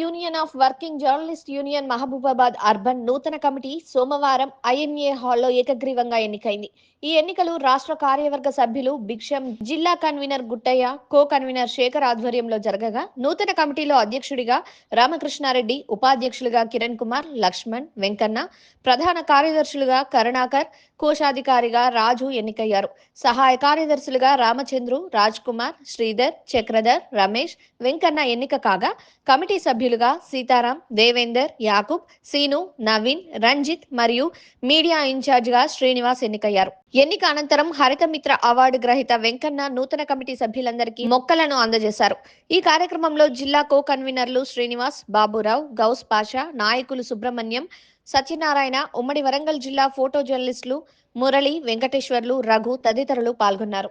Union of working journalist union Mahabubabad urban నూతన committee సోమవారం INA హాల్లో ఏకగ్రీవంగా ఎన్నికైంది. ఈ ఎన్నికలు రాష్ట్ర కార్యవర్గ సభ్యులు భిక్షం జిల్లా convener Guttaiah co convener Shekhar ఆధ్వర్యంలో జరగగా నూతన కమిటీలో అధ్యక్షుడిగా రామకృష్ణారెడ్డి ఉపాధ్యక్షులుగా కిరణ్ కుమార్ లక్ష్మణ్ వెంకన్న ప్రధాన కార్యదర్శులుగా కరుణాకర్ కోశాధికారిగా రాజు ఎన్నికయ్యారు. సహాయ కార్యదర్శులుగా రామచంద్రు రాజ్ కుమార్ శ్రీధర్ చక్రధర్ రమేష్ వెంకన్న ఎన్నిక కాగా కమిటీ సభ్యులుగా సీతారాం దేవేందర్ యాకూబ్ సీను నవీన్ రంజిత్ మరియు మీడియా ఇన్ఛార్జిగా శ్రీనివాస్ ఎన్నికయ్యారు. ఎన్నిక అనంతరం హరితమిత్ర అవార్డు గ్రహీత వెంకన్న నూతన కమిటీ సభ్యులందరికీ మొక్కలను అందజేశారు. ఈ కార్యక్రమంలో జిల్లా కో కన్వీనర్లు శ్రీనివాస్ బాబురావు గౌస్ పాషా నాయకులు సుబ్రహ్మణ్యం సత్యనారాయణ ఉమ్మడి వరంగల్ జిల్లా ఫోటో జర్నలిస్టులు మురళి వెంకటేశ్వర్లు రఘు తదితరులు పాల్గొన్నారు.